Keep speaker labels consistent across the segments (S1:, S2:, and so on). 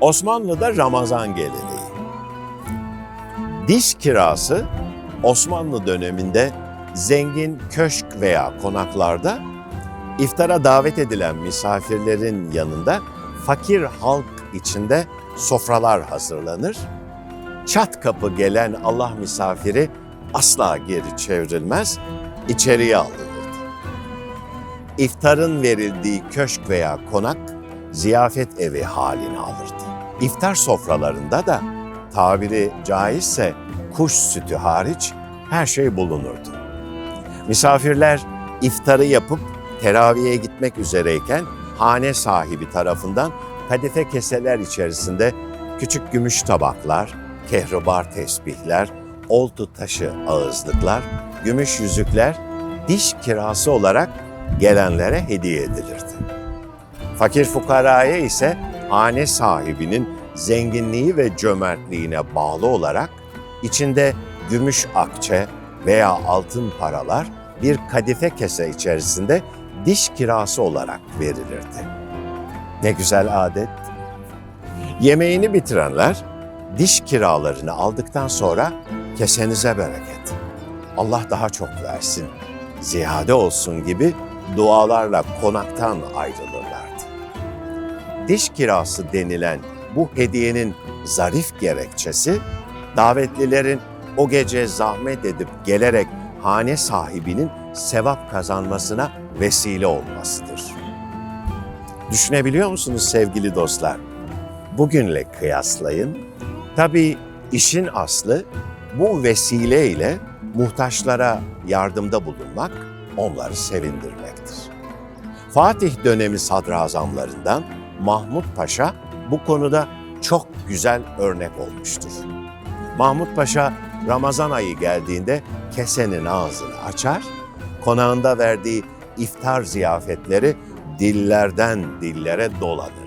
S1: Osmanlı'da Ramazan geleneği. Diş kirası Osmanlı döneminde zengin köşk veya konaklarda iftara davet edilen misafirlerin yanında fakir halk içinde sofralar hazırlanır. Çat kapı gelen Allah misafiri asla geri çevrilmez, içeriye alınırdı. İftarın verildiği köşk veya konak ziyafet evi halini alırdı. İftar sofralarında da tabiri caizse kuş sütü hariç her şey bulunurdu. Misafirler iftarı yapıp teraviye gitmek üzereyken hane sahibi tarafından kadife keseler içerisinde küçük gümüş tabaklar, kehribar tesbihler, oltu taşı ağızlıklar, gümüş yüzükler diş kirası olarak gelenlere hediye edilirdi. Fakir fukaraya ise hane sahibinin zenginliği ve cömertliğine bağlı olarak içinde gümüş akçe veya altın paralar bir kadife kese içerisinde diş kirası olarak verilirdi. Ne güzel adet. Yemeğini bitirenler diş kiralarını aldıktan sonra kesenize bereket. Allah daha çok versin, ziyade olsun gibi dualarla konaktan ayrılırlardı. Diş kirası denilen bu hediyenin zarif gerekçesi davetlilerin o gece zahmet edip gelerek hane sahibinin sevap kazanmasına vesile olmasıdır. Düşünebiliyor musunuz sevgili dostlar? Bugünle kıyaslayın. Tabii işin aslı bu vesileyle muhtaçlara yardımda bulunmak, onları sevindirmektir. Fatih dönemi sadrazamlarından Mahmut Paşa bu konuda çok güzel örnek olmuştur. Mahmut Paşa Ramazan ayı geldiğinde kesenin ağzını açar, konağında verdiği iftar ziyafetleri dillerden dillere dolanırdı.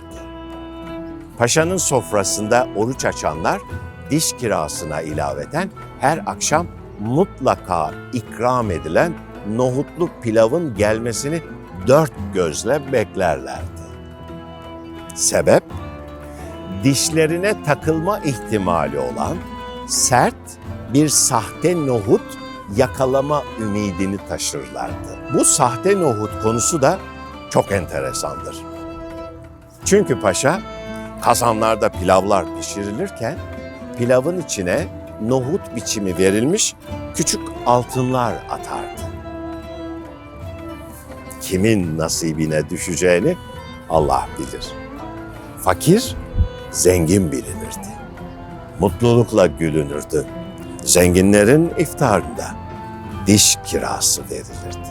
S1: Paşanın sofrasında oruç açanlar diş kirasına ilaveten her akşam mutlaka ikram edilen nohutlu pilavın gelmesini dört gözle beklerlerdi. Sebep? Dişlerine takılma ihtimali olan sert bir sahte nohut yakalama ümidini taşırlardı. Bu sahte nohut konusu da çok enteresandır. Çünkü paşa kazanlarda pilavlar pişirilirken pilavın içine nohut biçimi verilmiş küçük altınlar atardı. Kimin nasibine düşeceğini Allah bilir. Fakir zengin bilinirdi. Mutlulukla gülünürdü. Zenginlerin iftarında diş kirası verilirdi.